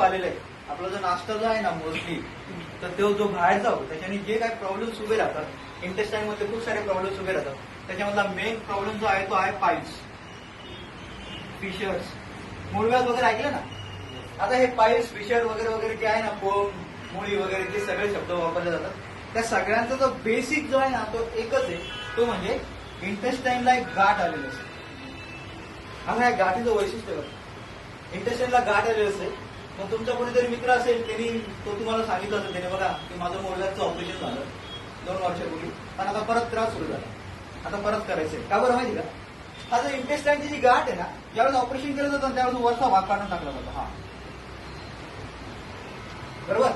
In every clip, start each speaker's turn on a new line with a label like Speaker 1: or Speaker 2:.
Speaker 1: आलेला आहे. आपला जो नाश्ता जो आहे ना मोस्टली तर तो जो बाहेरचा जाऊ त्याच्याने जे काही प्रॉब्लेम्स उभे राहतात इंटेस्टाईन मध्ये खूप सारे प्रॉब्लेम्स उभे राहतात त्याच्यामधला मेन प्रॉब्लेम जो आहे तो आहे पाईल्स फिशर्स मुळव्याज वगैरे ऐकलं ना? आता हे पाईल्स फिशर वगैरे वगैरे जे आहे ना पोम मुळी वगैरे जे सगळे शब्द वापरले जातात त्या सगळ्यांचा जो बेसिक जो आहे ना तो एकच आहे. तो म्हणजे इंटेस्टाईनला एक गाठ आलेली असते. आता या गाठीचं वैशिष्ट्य बघा इंटेस्टाईनला गाठ आलेली असते. मग तुमचा कोणीतरी मित्र असेल त्यांनी तो तुम्हाला सांगितलं असेल त्याने बघा की माझं मोडल्याचं ऑपरेशन झालं. दोन वर्षापूर्वी. पण आता परत त्रास सुरू झाला. आता परत करायचंय. का बरं माहिती का? हा जो इंटेस्टाईनची जी गाठ आहे ना ज्यावेळेस ऑपरेशन केलं जातं त्यावेळेस वरचा भाग काढून टाकला जातो. हा. बरोबर?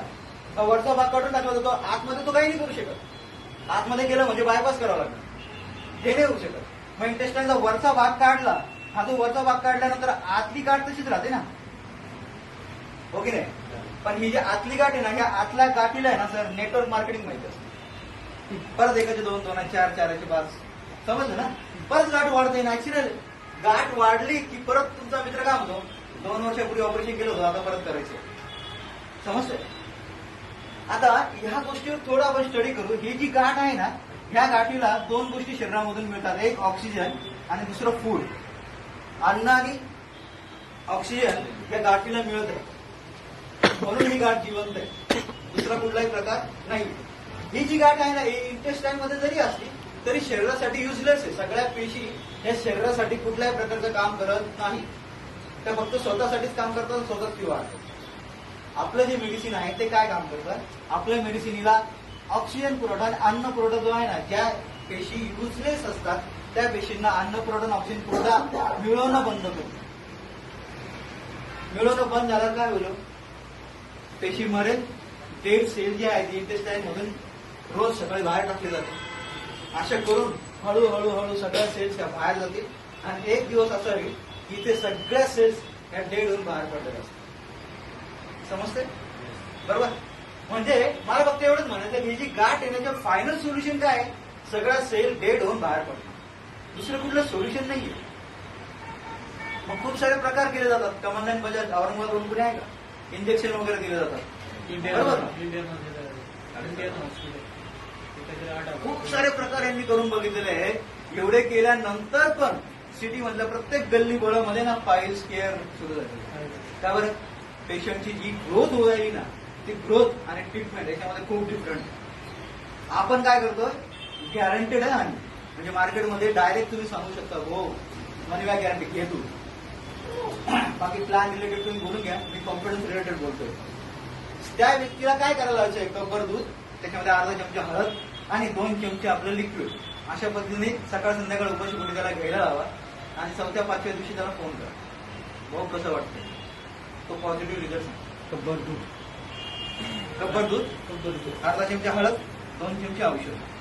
Speaker 1: वरचा भाग काढून टाकला जातो. आतमध्ये तो काही नाही करू शकत. आतमध्ये गेलं म्हणजे बायपास करावं लागलं हे नाही होऊ शकत. मग इंटेस्टाईनचा वरचा भाग काढला हा जो वरचा भाग काढल्यानंतर आतली गाठ तशीच राहते ना. हो की नाही? पण ही जी आतली गाठी ना ह्या आतल्या गाठीला आहे ना सर नेटवर्क मार्केटिंग माहिती असते. परत एकाचे दोन दोन चार चाराचे पाच समजलं ना? परत गाठ वाढते नॅचरल गाठ वाढली की परत तुमचा मित्र काय म्हणतो? दोन वर्षापूर्वी ऑपरेशन केलं होतं आता परत करायचं. समजतंय? आता ह्या गोष्टीवर थोडं आपण स्टडी करू. ही जी गाठ आहे ना ह्या गाठीला दोन गोष्टी शरीरामधून मिळतात. एक ऑक्सिजन आणि दुसरं फूड अन्न आणि ऑक्सिजन या गाठीला मिळत आहे म्हणून ही गाठ जिवंत आहे. दुसरा कुठलाही प्रकार नाही. ही जी गाठ आहे ना ही इंटेस्टाईन मध्ये जरी असली तरी शरीरासाठी युजलेस आहे. सगळ्या पेशी हे शरीरासाठी कुठल्याही प्रकारचं काम करत नाही. त्या फक्त स्वतःसाठीच काम करतात स्वतःच ती वाढतात. आपलं जे मेडिसिन आहे ते काय काम करतात आपल्या मेडिसिनीला ऑक्सिजन पुरवठा आणि अन्न पुरवठा जो आहे ना ज्या पेशी युजलेस असतात त्या पेशींना अन्न पुरवठा आणि ऑक्सिजन पुरवठा मिळवणं बंद करतो. मिळवणं बंद झाल्यावर काय होईल? पेशी मरेल डेड सेल जे आहे इंटेस्टाईन मधून रोज सकाळी बाहेर टाकले जाते. अशा करून हळूहळू हळू सगळ्या सेल्स त्या बाहेर जातील आणि एक दिवस असा होईल की ते सगळ्या सेल्स या डेड होऊन बाहेर पडलेल्या असतात. समजते बरोबर? म्हणजे मला फक्त एवढंच म्हणायचं की ही जी गाठ येण्याचं फायनल सोल्युशन काय आहे? सगळ्या सेल डेड होऊन बाहेर पडतात दुसरं कुठलं सोल्युशन नाहीये. मग खूप सारे प्रकार केले जातात. कमलनाईन बजाज औरंगाबाद कुठे आहे का? इंजेक्शन वगैरे दिले जातात. बरोबर? खूप सारे प्रकार यांनी करून बघितलेले आहे एवढे केल्यानंतर पण सिटी मधल्या प्रत्येक गल्ली बोळामध्ये ना फाईल्स केअर सुरू झाली बरं? पेशंटची जी ग्रोथ होईल ना ती ग्रोथ आणि ट्रीटमेंट याच्यामध्ये खूप डिफरंट आपण काय करतोय? गॅरंटेड आहे आणि म्हणजे मार्केटमध्ये डायरेक्ट तुम्ही सांगू शकता हो मनी काय गॅरंटी घे तू बाकी प्लॅन रिलेटेड तुम्ही बोलून घ्या. मी कॉन्फिडन्स रिलेटेड बोलतोय. त्या व्यक्तीला काय करायला लावायचं? एक कपर दूध त्याच्यामध्ये अर्धा चमचा हळद आणि दोन चमचे आपलं लिक्विड अशा पद्धतीने सकाळ संध्याकाळ उपाशी कुठे त्याला घ्यायला लावा आणि चौथ्या पाचव्या दिवशी त्याला फोन करा. भाऊ कसं वाटतं तो पॉझिटिव्ह रिझल्ट
Speaker 2: कब्बर दूध
Speaker 1: कब्बर दूध
Speaker 2: कब्बर दूध
Speaker 1: अर्धा चमचा हळद दोन चमचे औषध.